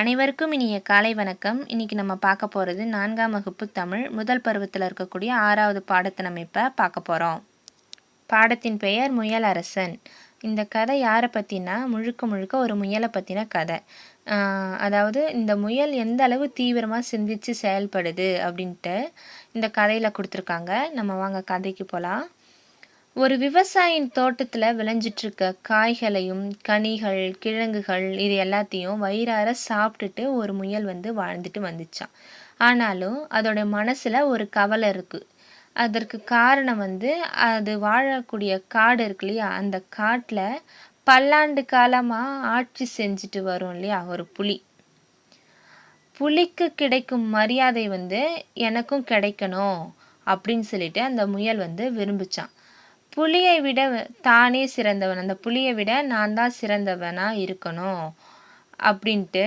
அனைவருக்கும் இனிய காலை வணக்கம். இன்னைக்கு நம்ம பார்க்க போகிறது நான்காம் வகுப்பு தமிழ். முதல் பருவத்தில் இருக்கக்கூடிய ஆறாவது பாடத்தை நம்ம இப்போ பார்க்க போகிறோம் பாடத்தின் பெயர் முயல் அரசன். இந்த கதை யாரை பற்றினா முழுக்க முழுக்க ஒரு முயலை பற்றின கதை. அதாவது இந்த முயல் எந்த அளவு தீவிரமாக சிந்திச்சு செயல்படுது அப்படின்ட்டு இந்த கதையில் கொடுத்துருக்காங்க. நம்ம வாங்க கதைக்கு போகலாம் ஒரு விவசாயின் தோட்டத்தில் விளைஞ்சிட்ருக்க காய்களையும் கனிகள் கிழங்குகள் இது எல்லாத்தையும் வயிறார சாப்பிட்டுட்டு ஒரு முயல் வந்து வாழ்ந்துட்டு வந்துச்சான் ஆனாலும் அதோட மனசில் ஒரு கவலை இருக்குது அதற்கு காரணம் வந்து அது வாழக்கூடிய காடு இருக்கு இல்லையா? அந்த காட்டில் பல்லாண்டு காலமாக ஆட்சி செஞ்சுட்டு வரும் இல்லையா? ஒரு புலி. புலிக்கு கிடைக்கும் மரியாதை வந்து எனக்கும் கிடைக்கணும் அப்படின்னு சொல்லிட்டு அந்த முயல் வந்து விரும்பிச்சான் புலியை விட தானே சிறந்தவன். அந்த புலியை விட நான் தான் சிறந்தவனா இருக்கணும். அப்படின்ட்டு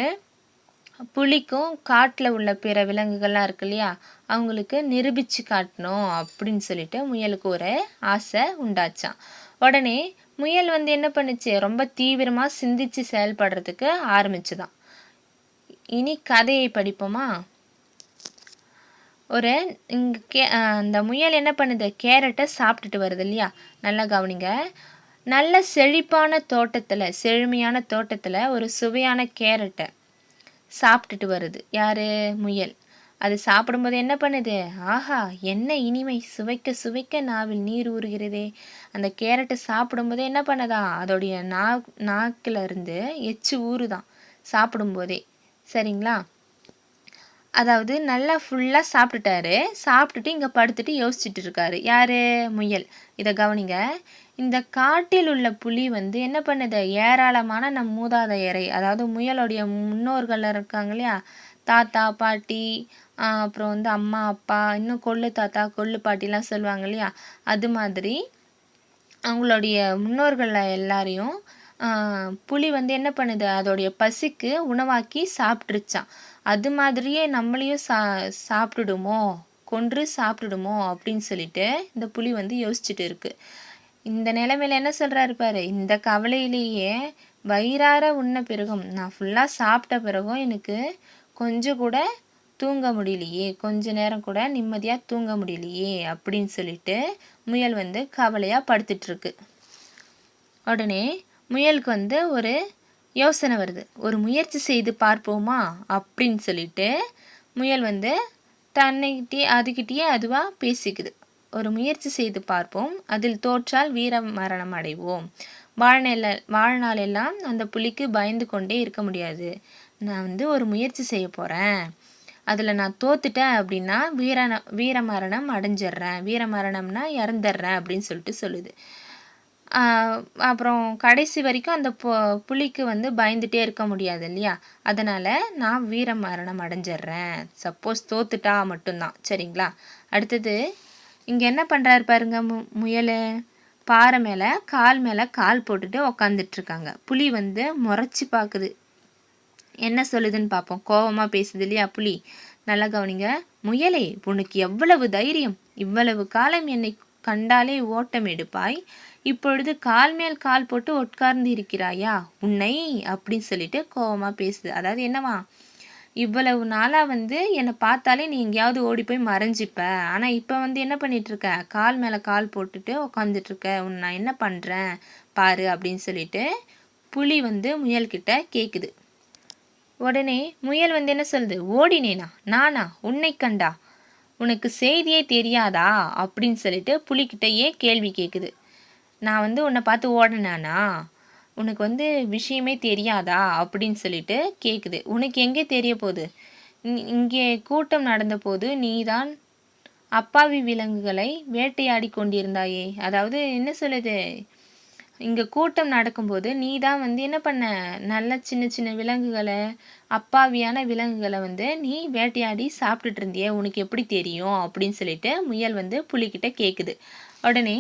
புலிக்கும் காட்டில் உள்ள பிற விலங்குகள்லாம் இருக்கு இல்லையா? அவங்களுக்கு நிரூபித்து காட்டணும் அப்படின்னு சொல்லிட்டு முயலுக்கு ஒரு ஆசை உண்டாச்சான் உடனே முயல் வந்து என்ன பண்ணுச்சு? ரொம்ப தீவிரமாக சிந்திச்சு செயல்படுறதுக்கு ஆரம்பிச்சுதான். இனி கதையை படிப்போமா? ஒரு இங்கே கே அந்த முயல் என்ன பண்ணுது? கேரட்டை சாப்பிட்டுட்டு வருது இல்லையா? நல்லா கவனிங்க. நல்ல செழிப்பான தோட்டத்தில் செழுமையான தோட்டத்தில் ஒரு சுவையான கேரட்டை சாப்பிட்டுட்டு வருது. யார்? முயல். அது சாப்பிடும்போது என்ன பண்ணுது? ஆஹா என்ன இனிமை. சுவைக்க சுவைக்க நாவில் நீர் ஊறுகிறதே. அந்த கேரட்டை சாப்பிடும்போதே என்ன பண்ணுதா? அதோடைய நா நாக்கில் இருந்து எச்சு ஊறுதான் சாப்பிடும்போதே. சரிங்களா? அதாவது நல்லா ஃபுல்லாக சாப்பிட்டுட்டாரு. சாப்பிட்டுட்டு இங்கே படுத்துட்டு யோசிச்சுட்டு இருக்காரு. யார்? முயல். இதை கவனிங்க. இந்த காட்டில் உள்ள புலி வந்து என்ன பண்ணுது? ஏராளமான நம் மூதாதையரை அதாவது முயலுடைய முன்னோர்கள் இருக்காங்க இல்லையா? தாத்தா பாட்டி அப்புறம் வந்து அம்மா அப்பா இன்னும் கொள்ளு தாத்தா கொள்ளு பாட்டிலாம் சொல்லுவாங்க இல்லையா? அது மாதிரி அவங்களுடைய முன்னோர்களில் எல்லாரையும் புலி வந்து என்ன பண்ணுது? அதோடைய பசிக்கு உணவாக்கி சாப்பிட்ருச்சான் அது மாதிரியே நம்மளையும் சா சாப்பிட்டுடுமோ கொன்று சாப்பிட்டுடுமோ அப்படின்னு சொல்லிட்டு இந்த புலி வந்து யோசிச்சுட்டு இருக்கு. இந்த நிலைமையில என்ன சொல்றாரு பாரு இந்த கவலையிலேயே வயிறார உண்ண பிறகும் நான் ஃபுல்லாக சாப்பிட்ட பிறகும் எனக்கு கொஞ்சம் கூட தூங்க முடியலையே கொஞ்ச நேரம் கூட நிம்மதியாக தூங்க முடியலையே அப்படின்னு சொல்லிட்டு முயல் வந்து கவலையாக படுத்துட்டு இருக்கு. உடனே முயலுக்கு வந்து ஒரு யோசனை வருது. ஒரு முயற்சி செய்து பார்ப்போமா அப்படின்னு சொல்லிட்டு முயல் வந்து தன்னைகிட்டே அதுக்கிட்டேயே அதுவாக பேசிக்குது. ஒரு முயற்சி செய்து பார்ப்போம். அதில் தோற்றால் வீர மரணம் அடைவோம். வாழ்நாள வாழ்நாளெல்லாம் அந்த புலிக்கு பயந்து கொண்டே இருக்க முடியாது. நான் வந்து ஒரு முயற்சி செய்ய போகிறேன் அதில் நான் தோத்துட்டேன் அப்படின்னா வீர வீர மரணம் அடைஞ்சிட்றேன். வீர மரணம்னா இறந்துடுறேன் அப்படின்னு சொல்லிட்டு சொல்லுது. அப்புறம் கடைசி வரைக்கும் அந்த பு புலிக்கு வந்து பயந்துட்டே இருக்க முடியாது இல்லையா? அதனால் நான் வீர மரணம் அடைஞ்சிட்றேன் சப்போஸ் தோத்துட்டா மட்டும்தான் சரிங்களா? அடுத்தது இங்கே என்ன பண்ணுறாரு பாருங்க மு முயல். பாறை மேலே கால் மேலே கால் போட்டுட்டு உக்காந்துட்ருக்காங்க. புலி வந்து முறைச்சி பார்க்குது என்ன சொல்லுதுன்னு பார்ப்போம் கோபமாக பேசுது இல்லையா புலி? நல்லா கவனிங்க. முயலே உனக்கு எவ்வளவு தைரியம்? இவ்வளவு காலம் என்னை கண்டாலே ஓட்டம் எடுப்பாய் இப்பொழுது கால் மேல் கால் போட்டு உட்கார்ந்து இருக்கிறாயா? உன்னை? அப்படின்னு சொல்லிட்டு கோபமாக பேசுது. அதாவது என்னவா? இவ்வளவு நாளாக வந்து என்னை பார்த்தாலே நீ எங்கேயாவது ஓடி போய் மறைஞ்சிப்ப. ஆனால் இப்போ வந்து என்ன பண்ணிகிட்ருக்க கால் மேலே கால் போட்டுட்டு உட்காந்துட்ருக்க உன்னை உன் நான் என்ன பண்ணுறேன் பாரு அப்படின்னு சொல்லிட்டு புலி வந்து முயல்கிட்ட கேட்குது உடனே முயல் வந்து என்ன சொல்லுது? ஓடினேனா? நானா? உன்னை கண்டா? உனக்கு செய்தியே தெரியாதா? அப்படின்னு சொல்லிட்டு புலிக்கிட்டயே கேள்வி கேட்குது நான் வந்து உன்னை பார்த்து ஓடினானா? உனக்கு வந்து விஷயமே தெரியாதா? அப்படின்னு சொல்லிட்டு கேட்குது உனக்கு எங்கே தெரிய போகுது? இங்கே கூட்டம் நடந்த போது நீதான் அப்பாவி விலங்குகளை வேட்டையாடி கொண்டிருந்தாயே. அதாவது என்ன சொல்லுது? இங்கே கூட்டம் நடக்கும்போது நீ தான் வந்து என்ன பண்ண? நல்ல சின்ன சின்ன விலங்குகளை அப்பாவியான விலங்குகளை வந்து நீ வேட்டையாடி சாப்பிட்டுட்டு இருந்தியே. உனக்கு எப்படி தெரியும்? அப்படின்னு சொல்லிட்டு முயல் வந்து புலிக்கிட்ட கேட்குது உடனே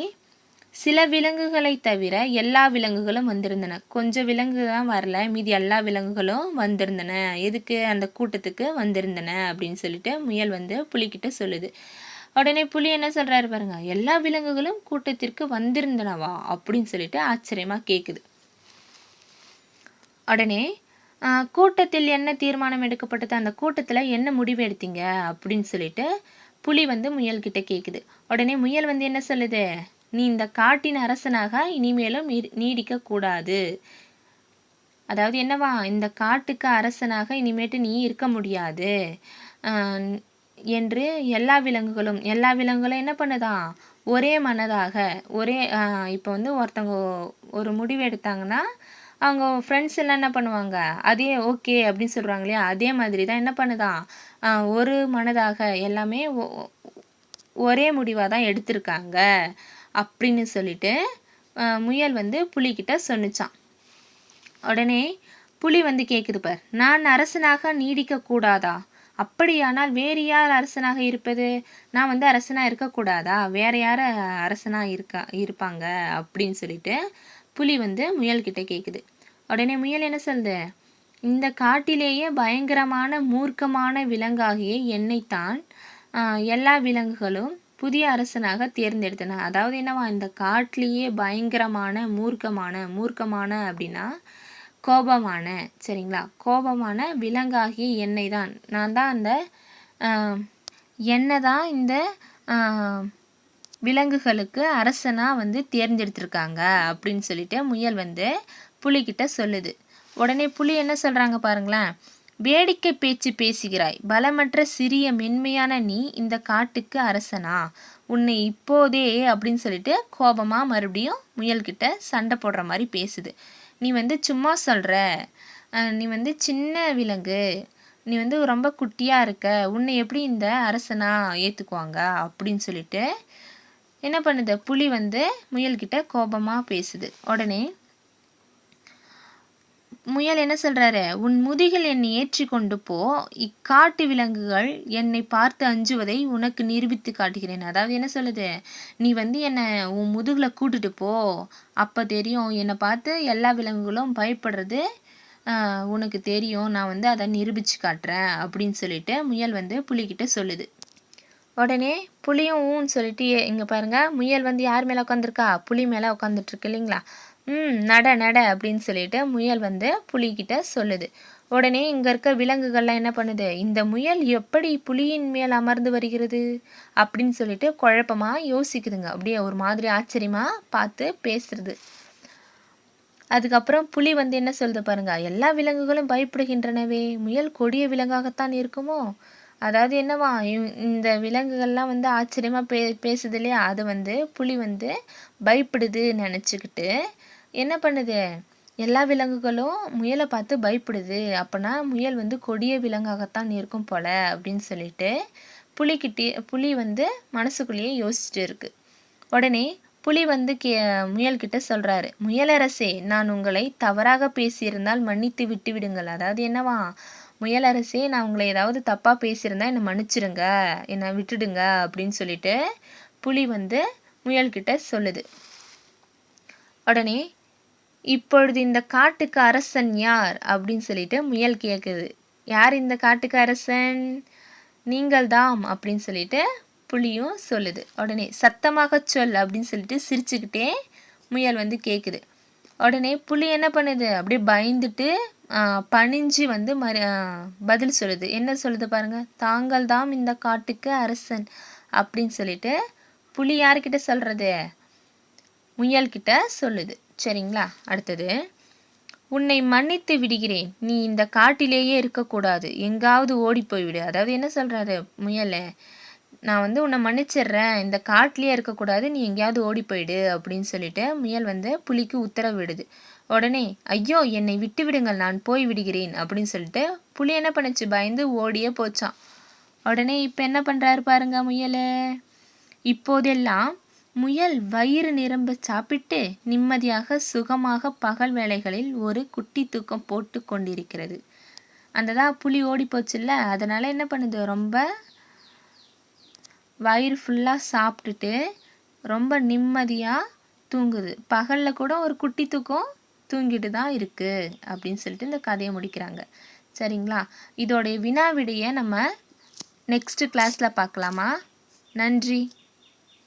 சில விலங்குகளை தவிர எல்லா விலங்குகளும் வந்திருந்தன. கொஞ்சம் விலங்கு தான் வரல. மீதி எல்லா விலங்குகளும் வந்திருந்தன. எதுக்கு அந்த கூட்டத்துக்கு வந்திருந்தன அப்படின்னு சொல்லிட்டு முயல் வந்து புலிக்கிட்ட சொல்லுது. உடனே புலி என்ன சொல்றாரு பாருங்க எல்லா விலங்குகளும் கூட்டத்திற்கு வந்திருந்தனவா அப்படின்னு சொல்லிட்டு ஆச்சரியமா கேக்குது. உடனே ஆஹ், கூட்டத்தில் என்ன தீர்மானம் எடுக்கப்பட்டது? அந்த கூட்டத்தில் என்ன முடிவு எடுத்தீங்க? அப்படின்னு சொல்லிட்டு புலி வந்து முயல்கிட்ட கேட்குது உடனே முயல் வந்து என்ன சொல்லுது? நீ இந்த காட்டின் அரசனாக இனிமேலும் நீடிக்க கூடாது அதாவது என்னவா? இந்த காட்டுக்கு அரசனாக இனிமேட்டு நீ இருக்க முடியாது. ஆஹ் என்று எல்லா விலங்குகளும் எல்லா விலங்குகளும் என்ன பண்ணுதான் ஒரே மனதாக ஒரே இப்போ வந்து ஒருத்தவங்க ஒரு முடிவு எடுத்தாங்கன்னா அவங்க ஃப்ரெண்ட்ஸ் எல்லாம் என்ன பண்ணுவாங்க? அதே ஓகே அப்படின்னு சொல்கிறாங்க இல்லையா? அதே மாதிரி தான் என்ன பண்ணுதான் ஆஹ் ஒரு மனதாக எல்லாமே ஒரே முடிவாக தான் எடுத்திருக்காங்க. அப்படின்னு சொல்லிட்டு முயல் வந்து புலிக்கிட்ட சொன்னிச்சான் உடனே புலி வந்து கேட்குது பார் நான் அரசனாக நீடிக்க கூடாதா? அப்படியானால் வேறு யார் அரசனாக இருப்பது? நான் வந்து அரசனாக இருக்கக்கூடாதா வேற யார் அரசனாக இருக்கா இருப்பாங்க? அப்படின்னு சொல்லிட்டு புலி வந்து முயல்கிட்ட கேட்குது உடனே முயல் என்ன சொல்லுது? இந்த காட்டிலேயே பயங்கரமான மூர்க்கமான விலங்காகிய என்னைத்தான் எல்லா விலங்குகளும் புதிய அரசனாக தேர்ந்தெடுத்தனர் அதாவது என்னவா? இந்த காட்டிலேயே பயங்கரமான மூர்க்கமான மூர்க்கமான அப்படின்னா கோபமான சரிங்களா? கோபமான விலங்காகிய என்னை தான் நான் தான் அந்த எண்ணெய் தான் இந்த ஆஹ், விலங்குகளுக்கு அரசனாக வந்து தேர்ந்தெடுத்திருக்காங்க அப்படின்னு சொல்லிட்டு முயல் வந்து புலிகிட்ட சொல்லுது. உடனே புலி என்ன சொல்கிறாங்க பாருங்களேன். வேடிக்கை பேச்சு பேசுகிறாய். பலமற்ற சிறிய மென்மையான நீ இந்த காட்டுக்கு அரசனா. உன்னை இப்போதே அப்படின்னு சொல்லிட்டு கோபமாக மறுபடியும் முயல்கிட்ட சண்டை போடுற மாதிரி பேசுது. நீ வந்து சும்மா சொல்கிற நீ வந்து சின்ன விலங்கு. நீ வந்து ரொம்ப குட்டியாக இருக்க. உன்னை எப்படி இந்த அரசனா ஏற்றுக்குவாங்க அப்படின்னு சொல்லிட்டு என்ன பண்ணுது? புலி வந்து முயல்கிட்ட கோபமாக பேசுது. உடனே முயல் என்ன சொல்கிறாரு உன் முதுகில் என்னை ஏற்றி கொண்டு போ. இக்காட்டு விலங்குகள் என்னை பார்த்து அஞ்சுவதை உனக்கு நிரூபித்து காட்டுகிறேன். அதாவது என்ன சொல்லுது? நீ வந்து என்னை உன் முதுகில் கூட்டுட்டு போ. அப்போ தெரியும். என்னை பார்த்து எல்லா விலங்குகளும் பயப்படுறது உனக்கு தெரியும். நான் வந்து அதை நிரூபித்து காட்டுறேன். அப்படின்னு சொல்லிட்டு முயல் வந்து புலிகிட்ட சொல்லுது. உடனே புலியும் ஊன்னு சொல்லிட்டு இங்கே இங்க பாருங்க முயல் வந்து யார் மேல உட்காந்துருக்கா புலி மேல உட்காந்துட்ருக்கு இல்லைங்களா? ம் நட நட அப்படின்னு சொல்லிட்டு முயல் வந்து புலிகிட்ட சொல்லுது. உடனே இங்க இருக்க விலங்குகள்லாம் என்ன பண்ணுது? இந்த முயல் எப்படி புலியின் மேல் அமர்ந்து வருகிறது? அப்படின்னு சொல்லிட்டு குழப்பமா யோசிக்குதுங்க. அப்படியே ஒரு மாதிரி ஆச்சரியமா பார்த்து பேசுறது. அதுக்கப்புறம் புலி வந்து என்ன சொல்லுது பாருங்க எல்லா விலங்குகளும் பயப்படுகின்றனவே முயல் கொடிய விலங்காகத்தான் இருக்குமோ? அதாவது என்னவா இந்த விலங்குகள்லாம் வந்து ஆச்சரியமா பே பேசுது இல்லையா அது வந்து புலி வந்து பயப்படுது நினச்சிக்கிட்டு. என்ன பண்ணுது? எல்லா விலங்குகளும் முயலை பார்த்து பயப்படுது. அப்போனா முயல் வந்து கொடிய விலங்காகத்தான் இருக்கும் போல அப்படின்னு சொல்லிட்டு புலிக்கிட்டே புலி வந்து மனசுக்குள்ளேயே யோசிச்சுட்டு இருக்கு. உடனே புலி வந்து கே முயல்கிட்ட சொல்றாரு முயலரசே நான் உங்களை தவறாக பேசியிருந்தால் மன்னித்து விட்டு விடுங்கள். அதாவது என்னவா முயலரசே நான் உங்களை ஏதாவது தப்பாக பேசியிருந்தா என்னை மன்னிச்சிடுங்க என்னை விட்டுடுங்க அப்படின்னு சொல்லிட்டு புலி வந்து முயல்கிட்ட சொல்லுது. உடனே இப்பொழுது இந்த காட்டுக்கு அரசன் யார்? அப்படின்னு சொல்லிட்டு முயல் கேட்குது யார் இந்த காட்டுக்கு அரசன்? நீங்கள்தாம் அப்படின்னு சொல்லிட்டு புலியும் சொல்லுது. உடனே சத்தமாக சொல் அப்படின்னு சொல்லிட்டு சிரிச்சுக்கிட்டே முயல் வந்து கேட்குது உடனே புலி என்ன பண்ணுது? அப்படியே பயந்துட்டு பணிஞ்சு வந்து மறு பதில் சொல்லுது. என்ன சொல்லுது பாருங்கள் தாங்கள் தாம் இந்த காட்டுக்கு அரசன் அப்படின்னு சொல்லிட்டு புலி யார்கிட்ட சொல்கிறது முயல்கிட்ட சொல்லுது. சரிங்களா? அடுத்தது உன்னை மன்னித்து விடுகிறேன். நீ இந்த காட்டிலேயே இருக்கக்கூடாது. எங்காவது ஓடி போய்விடு அதாவது என்ன சொல்கிறாரு முயலை? நான் வந்து உன்னை மன்னிச்சிடுறேன். இந்த காட்டிலேயே இருக்கக்கூடாது. நீ எங்கேயாவது ஓடி போயிடு அப்படின்னு சொல்லிட்டு முயல் வந்து புலிக்கு உத்தரவிடுது உடனே ஐயோ என்னை விட்டு விடுங்கள் நான் போய் விடுகிறேன் அப்படின்னு சொல்லிட்டு புலி என்ன பண்ணுச்சு? பயந்து ஓடியே போச்சான் உடனே இப்போ என்ன பண்ணுறாரு பாருங்க முயல். இப்போதெல்லாம் முயல் வயிறு நிரம்ப சாப்பிட்டு நிம்மதியாக சுகமாக பகல் வேளைகளில் ஒரு குட்டி தூக்கம் போட்டு கொண்டிருக்கிறது. அந்ததான் புலி ஓடி போச்சுல்ல அதனால் என்ன பண்ணுது? ரொம்ப வயிறு ஃபுல்லாக சாப்பிட்டுட்டு ரொம்ப நிம்மதியாக தூங்குது. பகலில் கூட ஒரு குட்டி தூக்கம் தூங்கிட்டு தான் இருக்குது அப்படின்னு சொல்லிட்டு இந்த கதையை முடிக்கிறாங்க. சரிங்களா? இதோடைய வினா விடையை நம்ம நெக்ஸ்ட் கிளாஸில் பார்க்கலாமா? நன்றி.